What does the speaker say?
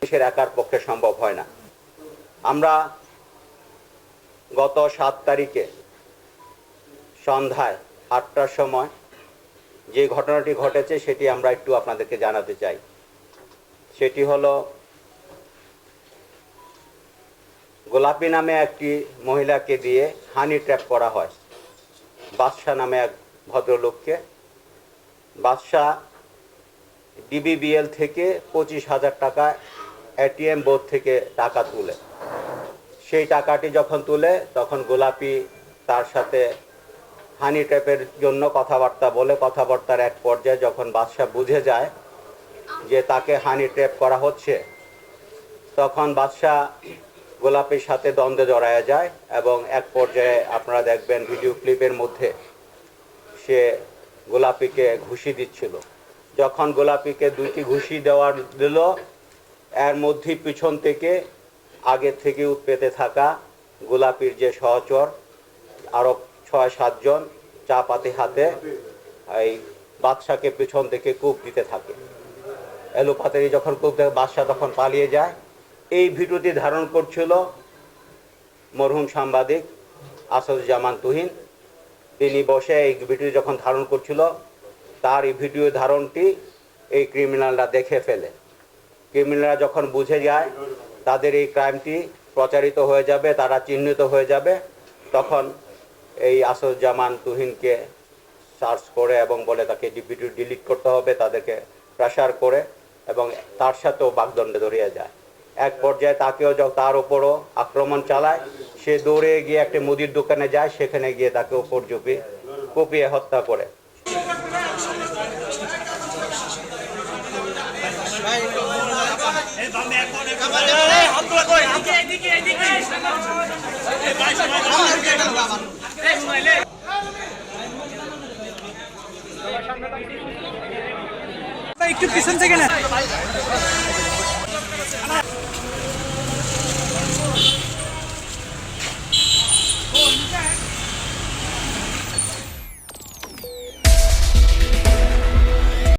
দেশের একার পক্ষে সম্ভব হয় না। আমরা গত সাত তারিখে সন্ধ্যায় আটটার সময় যে ঘটনাটি ঘটেছে সেটি আমরা একটু আপনাদেরকে জানাতে চাই। সেটি হলো, গোলাপি নামে একটি মহিলাকে দিয়ে হানি ট্র্যাপ করা হয়। বাদশাহ নামে এক ভদ্রলোককে। বাদশাহ ডিবিবিএল থেকে পঁচিশ হাজার টাকা এটিএম বোর্ড থেকে টাকা তুলে। সেই টাকাটি যখন তুলে, তখন গোলাপি তার সাথে হানি ট্র্যাপের জন্য কথাবার্তা বলে, কথাবার্তার এক পর্যায়ে যখন বাদশাহ বুঝে যায় যে তাকে হানি ট্র্যাপ করা হচ্ছে, তখন বাদশাহ গোলাপির সাথে দ্বন্দ্বে জড়ায়া যায় এবং এক পর্যায়ে আপনারা দেখবেন ভিডিও ক্লিপের মধ্যে সে গোলাপিকে ঘুষি দিচ্ছিল। যখন গোলাপিকে দুইটি ঘুষি দেওয়ার দিল, এর মধ্যে পিছন থেকে, আগে থেকে উৎপেতে থাকা গোলাপির যে সহচর আরও ছয় সাতজন চা পাতি হাতে এই বাদশাকে পিছন থেকে কূপ দিতে থাকে। এলোপাতারি যখন কূপ থেকে বাদশাহ তখন পালিয়ে যায়। এই ভিডিওটি ধারণ করছিল মরহুম সাংবাদিক আসাদুজ্জামান তুহিন। তিনি বসে এই ভিডিও যখন ধারণ করছিল, তার এই ভিডিও ধারণটি এই ক্রিমিনালরা দেখে ফেলে। ক্রিমিনালরা যখন বুঝে যায়, তাদের এই ক্রাইমটি প্রচারিত হয়ে যাবে, তারা চিহ্নিত হয়ে যাবে, তখন এই আসাদুজ্জামান তুহিনকে সার্চ করে এবং বলে তাকে ভিডিও ডিলিট করতে হবে, তাদেরকে প্রেশার করে এবং তার সাথেও বাগদণ্ডে ধরিয়ে যায়। এক পর্যায়ে তাকেও তার উপরও আক্রমণ চালায়। সে দৌড়ে গিয়ে একটা মুদির দোকানে যায়, সেখানে গিয়ে তাকে ওপর চুপি কুপিয়ে হত্যা করে। একটু পিছন থেকে না।